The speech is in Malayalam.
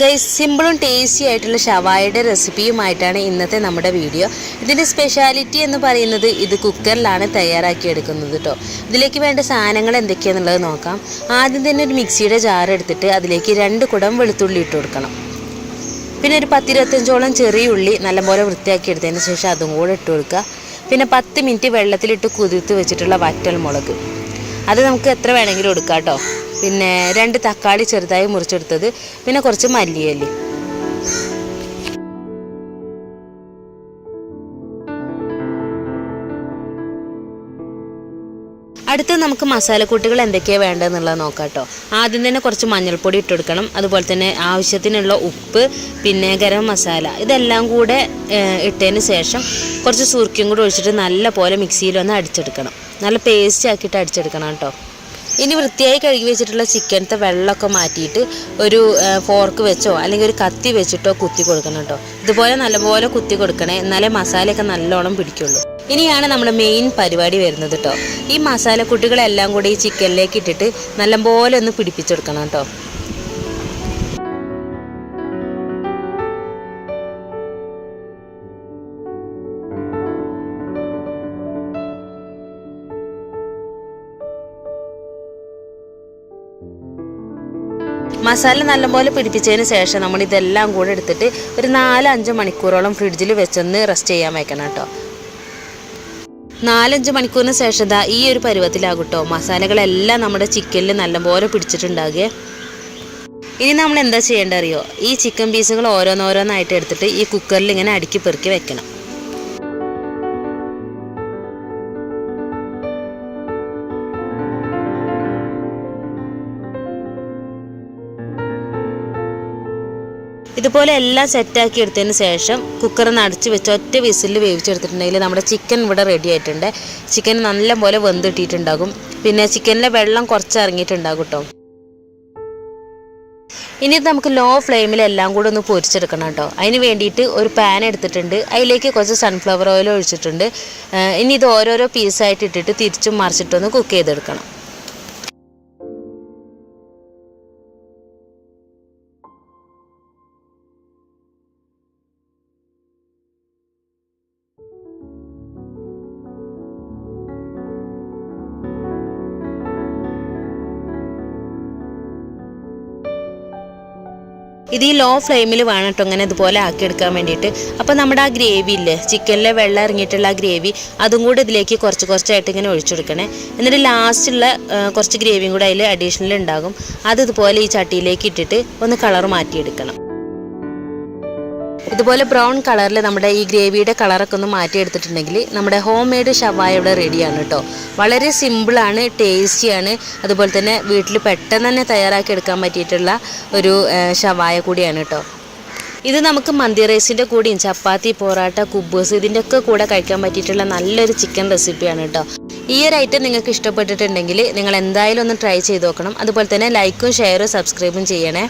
ഗൈസ് സിമ്പിളും ടേസ്റ്റി ആയിട്ടുള്ള ഷവായയുടെ റെസിപ്പിയുമായിട്ടാണ് ഇന്നത്തെ നമ്മുടെ വീഡിയോ ഇതിന്റെ സ്പെഷ്യാലിറ്റി എന്ന് പറയുന്നത് ഇത് കുക്കറിലാണ് തയ്യാറാക്കി എടുക്കുന്നത് കേട്ടോ ഇതിലേക്ക് വേണ്ട സാധനങ്ങൾ എന്തൊക്കെയാണെന്നുള്ളത് നോക്കാം. ആദ്യം തന്നെ ഒരു മിക്സിയുടെ ജാർ എടുത്തിട്ട് അതിലേക്ക് രണ്ട് കുടം വെളുത്തുള്ളി ഇട്ട് കൊടുക്കണം. പിന്നെ ഒരു പത്തിരുപത്തഞ്ചോളം ചെറിയ ഉള്ളി നല്ലപോലെ വൃത്തിയാക്കി എടുത്തതിന് ശേഷം അതും കൂടെ ഇട്ട് കൊടുക്കുക. പിന്നെ പത്ത് മിനിറ്റ് വെള്ളത്തിലിട്ട് കുതിർത്ത് വെച്ചിട്ടുള്ള വറ്റൽ മുളക് അത് നമുക്ക് എത്ര വേണമെങ്കിലും എടുക്കാം കേട്ടോ. പിന്നെ രണ്ട് തക്കാളി ചെറുതായി മുറിച്ചെടുത്തത്. പിന്നെ കുറച്ച് മല്ലിയല്ലി അടുത്ത് നമുക്ക് മസാലക്കൂട്ടുകൾ എന്തൊക്കെയാണ് വേണ്ടതെന്നുള്ളത് നോക്കാം കേട്ടോ. ആദ്യം തന്നെ കുറച്ച് മഞ്ഞൾപ്പൊടി ഇട്ട് കൊടുക്കണം അതുപോലെ തന്നെ ആവശ്യത്തിനുള്ള ഉപ്പ് പിന്നെ ഗരം മസാല. ഇതെല്ലാം കൂടെ ഇട്ടതിന് ശേഷം കുറച്ച് സൂർക്കിയും കൂടെ ഒഴിച്ചിട്ട് നല്ല പോലെ മിക്സിയിൽ ഒന്ന് അടിച്ചെടുക്കണം. നല്ല പേസ്റ്റ് ആക്കിയിട്ട് അടിച്ചെടുക്കണം കേട്ടോ. ഇനി വൃത്തിയായി കഴുകി വെച്ചിട്ടുള്ള ചിക്കനത്തെ വെള്ളമൊക്കെ മാറ്റിയിട്ട് ഒരു ഫോർക്ക് വെച്ചോ അല്ലെങ്കിൽ ഒരു കത്തി വെച്ചിട്ടോ കുത്തി കൊടുക്കണം കേട്ടോ. ഇതുപോലെ നല്ലപോലെ കുത്തി കൊടുക്കണേ എന്നാലേ മസാലയൊക്കെ നല്ലോണം പിടിക്കുള്ളൂ. ഇനിയാണ് നമ്മുടെ മെയിൻ പരിപാടി വരുന്നത് കേട്ടോ. ഈ മസാല മസാലക്കുട്ടികളെല്ലാം കൂടി ഈ ചിക്കനിലേക്ക് ഇട്ടിട്ട് നല്ലപോലെ ഒന്ന് പിടിപ്പിച്ചെടുക്കണം കേട്ടോ. മസാല നല്ലപോലെ പിടിപ്പിച്ചതിന് ശേഷം നമ്മൾ ഇതെല്ലാം കൂടെ എടുത്തിട്ട് ഒരു നാല് അഞ്ച് മണിക്കൂറോളം ഫ്രിഡ്ജിൽ വെച്ചൊന്ന് റെസ്റ്റ് ചെയ്യാൻ വെക്കണം കേട്ടോ. നാലഞ്ച് മണിക്കൂറിന് ശേഷം ദാ ഈ ഒരു പരുവത്തിലാകും മസാലകളെല്ലാം നമ്മുടെ ചിക്കനിൽ നല്ലപോലെ പിടിച്ചിട്ടുണ്ടാകുക. ഇനി നമ്മൾ എന്താ ചെയ്യേണ്ടത് അറിയോ? ഈ ചിക്കൻ പീസുകൾ ഓരോന്നോരോന്നായിട്ട് എടുത്തിട്ട് ഈ കുക്കറിൽ ഇങ്ങനെ അടുക്കി പെറുക്കി വെക്കണം. ഇതുപോലെ എല്ലാം സെറ്റാക്കി എടുത്തതിന് ശേഷം കുക്കറിൽ അടച്ച് വെച്ച് ഒറ്റ വിസിൽ വേവിച്ചെടുത്തിട്ടുണ്ടെങ്കിൽ നമ്മുടെ ചിക്കൻ ഇവിടെ റെഡി ആയിട്ടുണ്ട്. ചിക്കൻ നല്ലപോലെ വെന്തിട്ടിട്ടുണ്ടാകും. പിന്നെ ചിക്കനിലെ വെള്ളം കുറച്ച് ഇറങ്ങിയിട്ടുണ്ടാകും കേട്ടോ ഇനി നമുക്ക് ലോ ഫ്ലെയിമിൽ എല്ലാം കൂടെ ഒന്ന് പൊരിച്ചെടുക്കണം കേട്ടോ അതിന് വേണ്ടിയിട്ട് ഒരു പാൻ എടുത്തിട്ടുണ്ട്. അതിലേക്ക് കുറച്ച് സൺഫ്ലവർ ഓയിൽ ഒഴിച്ചിട്ടുണ്ട്. ഇനി ഇത് ഓരോരോ പീസായിട്ട് ഇട്ടിട്ട് തിരിച്ചും മറിച്ചിട്ടൊന്ന് കുക്ക് ചെയ്തെടുക്കണം. ഇത് ഈ ലോ ഫ്ലെയിമിൽ വേണട്ടോ ഇങ്ങനെ ഇതുപോലെ ആക്കിയെടുക്കാൻ വേണ്ടിയിട്ട്. അപ്പോൾ നമ്മുടെ ആ ഗ്രേവി ഇല്ലേ ചിക്കനിലെ വെള്ളം ഇറങ്ങിയിട്ടുള്ള ആ ഗ്രേവി അതും കൂടി ഇതിലേക്ക് കുറച്ച് കുറച്ചായിട്ട് ഇങ്ങനെ ഒഴിച്ചെടുക്കണേ എന്നിട്ട് ലാസ്റ്റുള്ള കുറച്ച് ഗ്രേവിയും കൂടെ അതിൽ അഡീഷണൽ ഉണ്ടാകും അത് ഇതുപോലെ ഈ ചട്ടിയിലേക്ക് ഇട്ടിട്ട് ഒന്ന് കളർ മാറ്റിയെടുക്കണം. ഇതുപോലെ ബ്രൗൺ കളറിൽ നമ്മുടെ ഈ ഗ്രേവിയുടെ കളറൊക്കെ ഒന്ന് മാറ്റിയെടുത്തിട്ടുണ്ടെങ്കിൽ നമ്മുടെ ഹോം മെയ്ഡ് ഷവായ ഇവിടെ റെഡിയാണ് കേട്ടോ വളരെ സിമ്പിളാണ് ടേസ്റ്റിയാണ് അതുപോലെ തന്നെ വീട്ടിൽ പെട്ടെന്ന് തന്നെ തയ്യാറാക്കി എടുക്കാൻ പറ്റിയിട്ടുള്ള ഒരു ഷവായ കൂടിയാണ് കേട്ടോ ഇത് നമുക്ക് മന്തി റൈസിന്റെ കൂടെയും ചപ്പാത്തി പൊറാട്ട കുബൂസ് ഇതിന്റെ ഒക്കെ കൂടെ കഴിക്കാൻ പറ്റിയിട്ടുള്ള നല്ലൊരു ചിക്കൻ റെസിപ്പിയാണ് കേട്ടോ ഈ ഒരു ഐറ്റം നിങ്ങൾക്ക് ഇഷ്ടപ്പെട്ടിട്ടുണ്ടെങ്കിൽ നിങ്ങൾ എന്തായാലും ഒന്ന് ട്രൈ ചെയ്ത് നോക്കണം. അതുപോലെ തന്നെ ലൈക്കും ഷെയറും സബ്സ്ക്രൈബും ചെയ്യണേ.